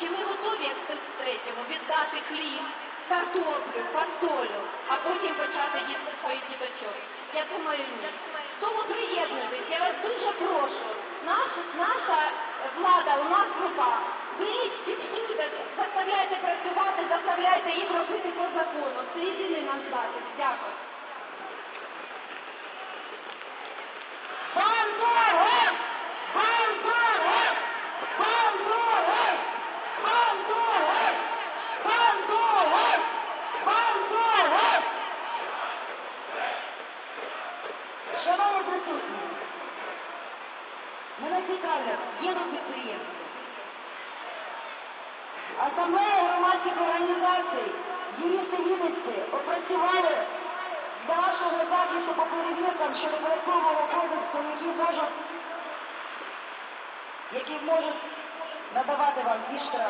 чи ми готові, як 33-му, віддати хліб, картоплю, фасолю, а потім почати їсти своїх діточок? Я думаю, ні. Тому приєднуйтесь, я вас дуже прошу. Наша, наша влада у нас в руках. Беріть, фіксуйте, заставляйте працювати, заставляйте їх робити по закону. Це єдиний наш. Присутні, мене цікавлять, є тут підприємці. Асамблея громадських організацій, юристи Вінниці опрацювали для вашого захисту по перевіркам щодо податкового кодексу, які можуть, які можуть надавати вам ці штрафи.